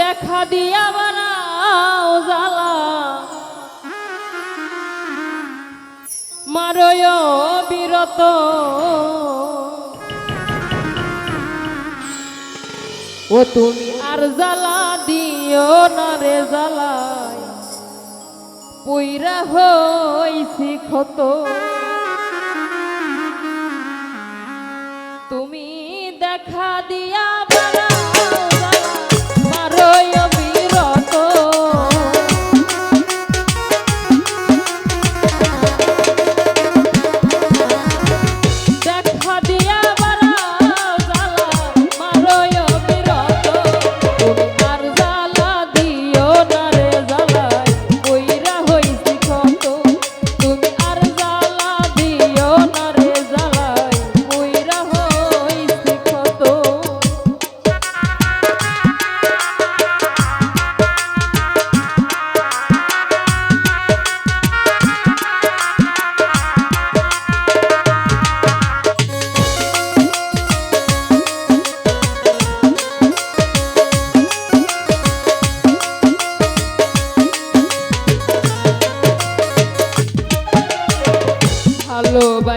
দেখা দিয়া বানাও জ্বালা। মারয় বিরত। ও তুমি আর জ্বালা দিও না রে জ্বালাই পুইরা হইছি ক্ষত। তুমি দেখা দিয়া Guadalupe.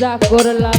যা করলা